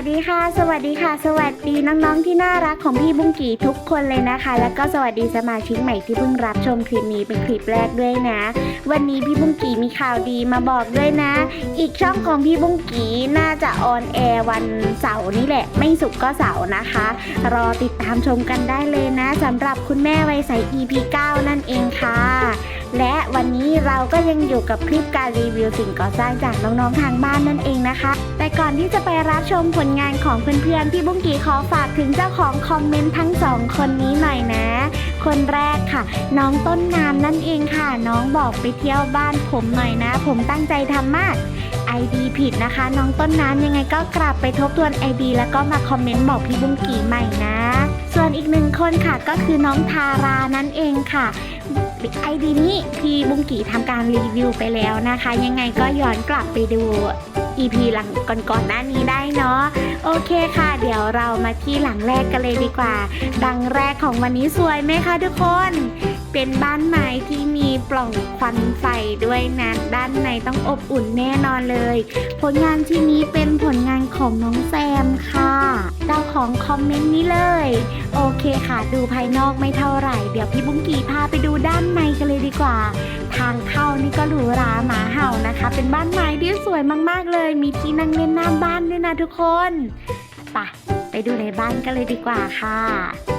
วัสดีค่ะ สวัสดีค่ะ สวัสดีน้องๆที่น่ารักของพี่บุ้งกีทุกคนเลยนะคะ แล้วก็สวัสดีสมาชิกใหม่ที่เพิ่งรับชมคลิปนี้เป็นคลิปแรกด้วยนะ วันนี้พี่บุ้งกีมีข่าวดีมาบอกด้วยนะ อีกช่องของพี่บุ้งกีน่าจะออนแอร์วันเสาร์นี่แหละ ไม่สุกก็เสาร์นะคะ รอติดตามชมกันได้เลยนะสำหรับคุณแม่วัยใส EP 9นั่นเองค่ะและวันนี้เราก็ยังอยู่กับคลิปการรีวิวสิ่งก่อสร้างจากน้องๆทางบ้านนั่นเองนะคะ แต่ก่อนที่จะไปรับชมผลงานของเพื่อนๆ พี่บุ้งกีขอฝากถึงเจ้าของคอมเมนต์ทั้งสองคนนี้หน่อยนะ คนแรกค่ะ น้องต้นน้ำนั่นเองค่ะ น้องบอกไปเที่ยวบ้านผมหน่อยนะ ผมตั้งใจทำมาก ID ผิดนะคะ น้องต้นน้ำยังไงก็กลับไปทบทวน ID แล้วก็มาคอมเมนต์บอกพี่บุ้งกีใหม่นะ ส่วนอีกหนึ่งคนค่ะก็คือน้องทารานั่นเองค่ะ ไอดีนี้พี่บุ้งกีทำการรีวิวไปแล้วนะคะ ยังไงก็ย้อนกลับไปดู EP หลังก่อนๆหน้านี้ได้เนาะโอเคค่ะ เดี๋ยวเรามาที่หลังแรกกันเลยดีกว่า ดังแรกของวันนี้สวยไหมคะทุกคน เป็นบ้านไม้ที่มีปล่องควันไฟด้วยนะด้านในต้องอบอุ่นแน่นอนเลย ผลงานที่นี้เป็นผลงานของน้องแซมค่ะเจ้าของคอมเมนต์นี้เลย โอเคค่ะ ดูภายนอกไม่เท่าไหร่ เดี๋ยวพี่บุ้งกีพาไปดูด้านในกันเลยดีกว่า ทางเข้านี่ก็หรูหราหมาเห่านะคะ เป็นบ้านไม้ที่สวยมากๆเลย มีที่นั่งเล่นหน้าบ้านด้วยนะทุกคนไปไปดูในบ้านกันเลยดีกว่าค่ะ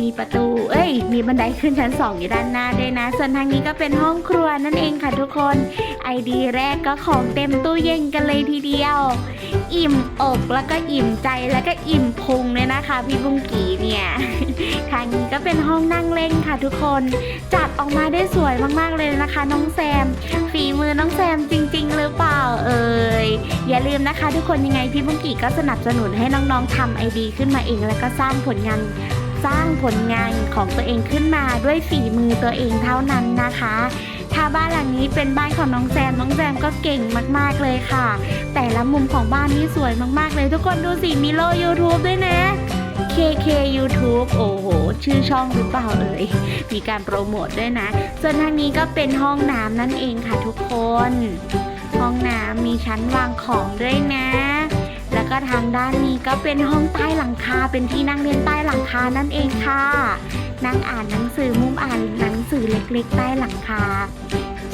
มีประตู เอ้ย มีบันไดขึ้นชั้นสองอยู่ด้านหน้าด้วยนะ ส่วนทางนี้ก็เป็นห้องครัวนั่นเองค่ะทุกคน ไอดีแรกก็ของเต็มตู้เย็นกันเลยทีเดียว อิ่มอกแล้วก็อิ่มใจแล้วก็อิ่มพุงเลยนะคะ พี่บุ้งกีเนี่ย ทางนี้ก็เป็นห้องนั่งเล่นค่ะทุกคน จัดออกมาได้สวยมากๆเลยนะคะ น้องแซม ฝีมือน้องแซมจริง ๆ หรือเปล่าเอ่ย อย่าลืมนะคะ ทุกคนยังไงพี่บุ้งกีก็สนับสนุนให้น้องๆทำไอดีขึ้นมาเองแล้วก็สร้างผลงาน สร้างผลงานของตัวเองขึ้นมาด้วยฝีมือตัวเองเท่านั้นนะคะ ถ้าบ้านหลังนี้เป็นบ้านของน้องแซมน้องแซมก็เก่งมากๆเลยค่ะ แต่ละมุมของบ้านนี่สวยมากๆเลย ทุกคนดูสิมีโล YouTube ด้วยนะ KK YouTube โอ้โห ชื่อช่องหรือเปล่าเอ่ยมีการโปรโมทด้วยนะ ส่วนทางนี้ก็เป็นห้องน้ำนั่นเองค่ะทุกคน ห้องน้ำมีชั้นวางของด้วยนะ แล้วก็ทางด้านนี้ก็เป็นห้องใต้หลังคา เป็นที่นั่งเรียนใต้หลังคานั่นเองค่ะ นั่งอ่านหนังสือมุมอ่านหนังสือเล็กๆ ใต้หลังคา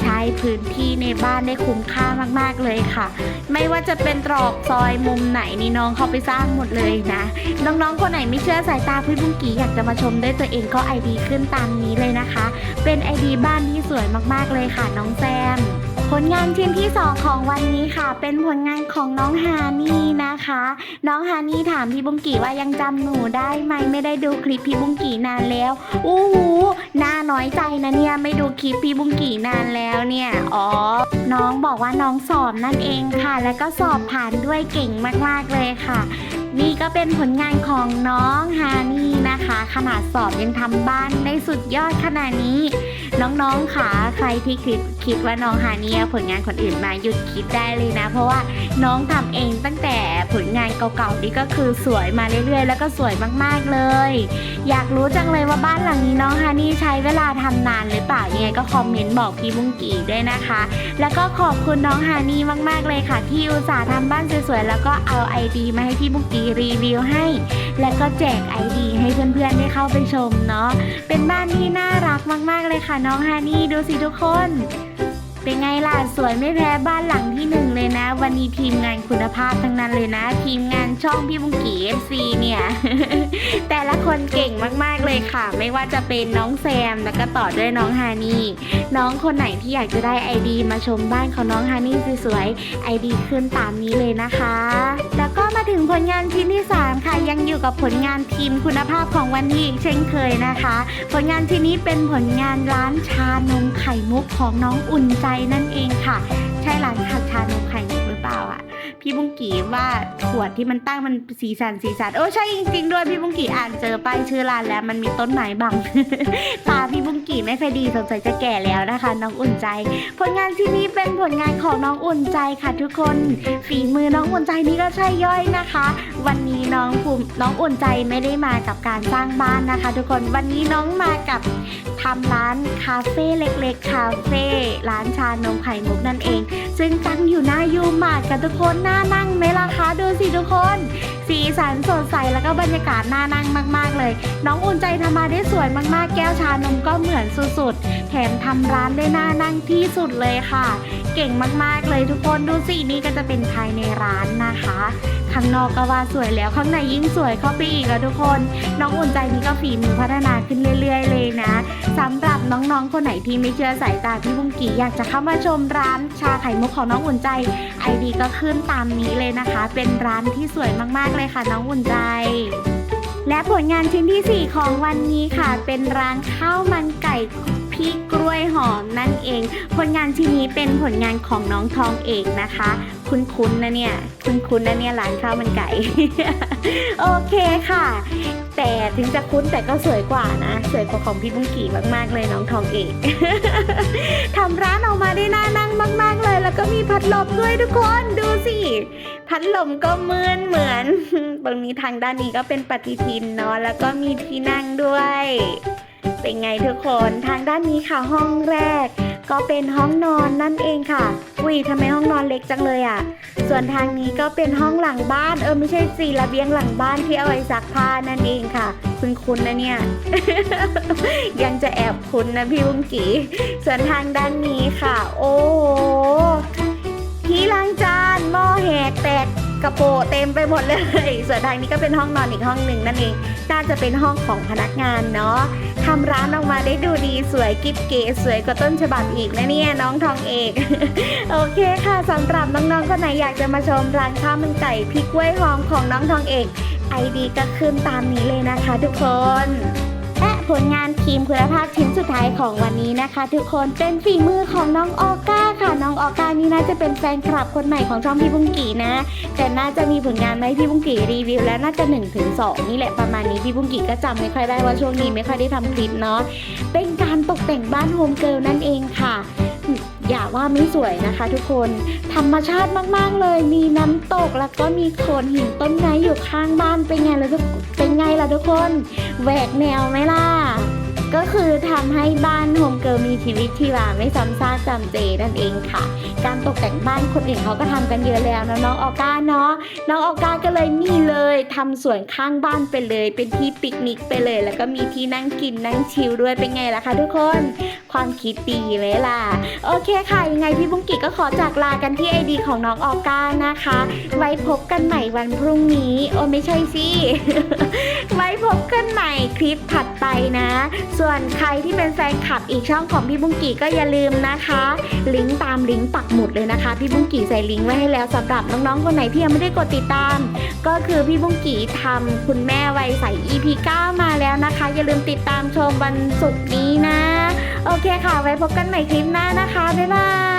ใช้พื้นที่ในบ้านได้คุ้มค่ามากๆเลยค่ะ ไม่ว่าจะเป็นตรอกซอยมุมไหนนี่น้องเขาไปสร้างหมดเลยนะ น้องๆคนไหนไม่เชื่อสายตาพี่บุ้งกีอยากจะมาชมด้วยตัวเองก็ไอดีขึ้นตามนี้เลยนะคะ เป็นไอดีบ้านที่สวยมากๆเลยค่ะน้องแซม ผลงานชิ้นที่ 2 ของวันนี้ค่ะ เป็นผลงานของน้องฮานี่นะคะ น้องฮานี่ถามพี่บุ้งกีว่ายังจำหนูได้ไหมไม่ได้ดูคลิปพี่บุ้งกีนานแล้วอู้หูน่าน้อยใจนะเนี่ยไม่ดูคลิปพี่บุ้งกีนานแล้วเนี่ยอ๋อน้องบอกว่าน้องสอบนั่นเองค่ะ แล้วก็สอบผ่านด้วยเก่งมากๆเลยค่ะ นี่ก็เป็นผลงานของน้องฮานี่นะคะ ขนาดสอบยังทำบ้านได้สุดยอดขนาดนี้ น้องๆค่ะใครที่คิด คิดว่าน้องฮานี่ผลงานคนอื่นมาหยุดคิดได้เลยนะ เพราะว่าน้องทำเองตั้งแต่ผลงานเก่าๆนี่ก็คือสวยมาเรื่อยๆ แล้วก็สวยมากๆเลย อยากรู้จังเลยว่าบ้านหลังนี้น้องฮานี่ใช้เวลาทำนานหรือเปล่ายังไงก็คอมเมนต์บอกพี่บุ้งกีด้วยนะคะ แล้วก็ขอบคุณน้องฮานี่มากๆเลยค่ะ ที่อุตส่าห์ทำบ้านสวยๆแล้วก็เอาไอดีมาให้พี่บุ้งกีรีวิวให้ แล้วก็แจกไอดีให้เพื่อนๆได้เข้าไปชมเนาะเป็นบ้านที่น่ารักมาก ๆเลยค่ะน้องฮานี่ดูสิทุกคน เป็นไงล่ะสวยไม่แพ้บ้านหลังที่หนึ่งเลยนะ วันนี้ทีมงานคุณภาพทั้งนั้นเลยนะ ทีมงานช่องพี่บุ้งกีเอฟซีเนี่ย แต่ละคนเก่งมากๆเลยค่ะ ไม่ว่าจะเป็นน้องแซมแล้วก็ต่อด้วยน้องฮานี่น้องคนไหนที่อยากจะได้ไอดีมาชมบ้านของน้องฮานี่สวยๆไอดีขึ้นตามนี้เลยนะคะ แล้วก็มาถึงผลงาน ยังอยู่กับผลงานทีมคุณภาพของวันนี้อีกเช่นเคยนะคะ ผลงานชิ้นนี้เป็นผลงานร้านชานมไข่มุกของน้องอุ่นใจนั่นเองค่ะ ใช่ร้านชานมไข่มุกหรือเปล่าอะพี่บุ้งกีว่าขวดที่มันตั้งมันสีสันสีสันโอ้ใช่จริงๆด้วยพี่บุ้งกีอ่านเจอป้ายชื่อร้านแล้วมันมีต้นไม้บังตาพี่บุ้งกีไม่ค่อยดีสงสัยจะแก่แล้วนะคะ น้องอุ่นใจ ผลงานที่นี้เป็นผลงานของน้องอุ่นใจค่ะทุกคนฝีมือน้องอุ่นใจนี่ก็ใช่ย่อยนะคะ วันนี้ น้องภูมิน้องอุ่นใจไม่ได้มากับการสร้างบ้านนะคะ ทุกคนวันนี้น้องมากับทำร้านคาเฟ่เล็กๆ คาเฟ่ร้านชานมไข่มุกนั่นเอง ซึ่งตั้งอยู่หน้ายูมาร์ทกันทุกคนน่านั่งไหมล่ะคะดูสิทุกคน สีสันสดใสแล้วก็บรรยากาศน่านั่งมาก ๆเลย น้องอุ่นใจทำมาได้สวยมากๆ แก้วชานมก็เหมือนสุดๆ แถมทำร้านได้น่านั่งที่สุดเลยค่ะ เก่งมากๆเลยทุกคนดูสินี่ก็จะเป็นภายในร้านนะคะ ข้างนอกก็ว่าสวยแล้วข้างในยิ่งสวยเข้าไปอีกอะทุกคน น้องอุ่นใจนี่ก็ฝีมือพัฒนาขึ้นเรื่อย ๆ เลยนะสำหรับน้องๆคนไหนที่ไม่เชื่อสายตาพี่บุ้งกี่อยากจะเข้ามาชมร้านชาไข่มุกของน้องอุ่นใจไอดีก็ขึ้นตามนี้เลยนะคะ เป็นร้านที่สวยมากๆเลยค่ะ น้องอุ่นใจและผลงานชิ้นที่ 4 ของวันนี้ค่ะ เป็นร้านข้าวมันไก่ พี่กล้วยหอมนั่นเอง ผลงานชิ้นนี้เป็นผลงานของน้องทองเอกนะคะ คุ้นๆนะเนี่ย คุ้นๆนะเนี่ยร้านข้าวมันไก่ โอเคค่ะ แต่ถึงจะคุ้นแต่ก็สวยกว่านะ สวยกว่าของพี่บุ้งกี่มากๆเลยน้องทองเอกทำร้านออกมาได้น่านั่งมาก ๆเลย แล้วก็มีพัดลมด้วยทุกคนดูสิพัดลมก็เหมือนเหมือนตรงนี้ทางด้านนี้ก็เป็นปฏิทินเนาะแล้วก็มีที่นั่งด้วย เป็นไงทุกคนทางด้านนี้ค่ะห้องแรก ก็เป็นห้องนอนนั่นเองค่ะอุ้ยทำไมห้องนอนเล็กจังเลยอะ่ะ ส่วนทางนี้ก็เป็นห้องหลังบ้าน เออไม่ใช่สีระเบียงหลังบ้านที่เอาไว้ซักผ้านั่นเองค่ะคุณคุณนะเนี่ย ยังจะแอบคุณนะพี่บุ้งกีส่วนทางด้านนี้ค่ะ โอ้โหที่ล้างจานหม้อแหกแตก กระโปะเต็มไปหมดเลย ส่วนทางนี้ก็เป็นห้องนอนอีกห้องหนึ่งนั่นเอง น่าจะเป็นห้องของพนักงานเนาะทำร้านออกมาได้ดูดีสวยกิ๊บเก๋สวยกว่าต้นฉบับอีกนะเนี่ยน้องทองเอก โอเคค่ะสำหรับน้องๆคนไหนอยากจะมาชมร้านข้าวมันไก่พริกกล้วยหอมของน้องทองเอกไอดีก็ขึ้นตามนี้เลยนะคะทุกคน ผลงานทีมคุณภาพชิ้นสุดท้ายของวันนี้นะคะ ทุกคนเป็นฝีมือของน้องออก้าค่ะ น้องออก้านี่น่าจะเป็นแฟนคลับคนใหม่ของช่องพี่บุ้งกีนะ แต่น่าจะมีผลงานไหมพี่บุ้งกีรีวิว แล้วน่าจะ1นถึงสนี่แหละประมาณนี้พี่บุ้งกีก็จำไม่ค่อยได้ว่าช่วงนี้ไม่ค่อยได้ทำคลิปเนาะเป็นการตกแต่งบ้านโฮมเกิลนั่นเอง ว่าไม่สวยนะคะ ทุกคนธรรมชาติมากๆเลย มีน้ำตกแล้วก็มีโขดหินต้นไม้อยู่ข้างบ้านเป็นไงล่ะทุกเป็นไงล่ะทุกคนแหวกแนวไหมล่ะ ก็คือทำให้บ้านโฮมเกิลมีชีวิตชีวาไม่ซ้ำซากจำเจนั่นเองค่ะ การตกแต่งบ้านคนอื่นเขาก็ทำกันเยอะแล้วนะน้องออก้าเนาะน้องออก้าก็เลยนี่เลยทำสวนข้างบ้านไปเลย เป็นที่ปิกนิกไปเลย แล้วก็มีที่นั่งกินนั่งชิลด้วยเป็นไงล่ะคะทุกคนความคิดดีไหมล่ะ โอเคค่ะยังไงพี่บุ้งกิก็ขอจากลากันที่ไอดีของน้องออก้านะคะ ไว้พบกันใหม่วันพรุ่งนี้ โอ้ไม่ใช่สิไว้พบกันใหม่คลิปถัดไปนะส่วนใครที่เป็นแฟนคลับอีกช่องของพี่บุ้งกีก็อย่าลืมนะคะ ลิงก์ตามลิงก์ปักหมุดเลยนะคะ พี่บุ้งกีใส่ลิงก์ไว้ให้แล้วสำหรับน้องๆคนไหนที่ยังไม่ได้กดติดตาม ก็คือพี่บุ้งกีทำคุณแม่วัยใส EP 9 มาแล้วนะคะ อย่าลืมติดตามชมวันศุกร์นี้นะ โอเคค่ะ ไว้พบกันใหม่คลิปหน้านะคะ บ๊ายบาย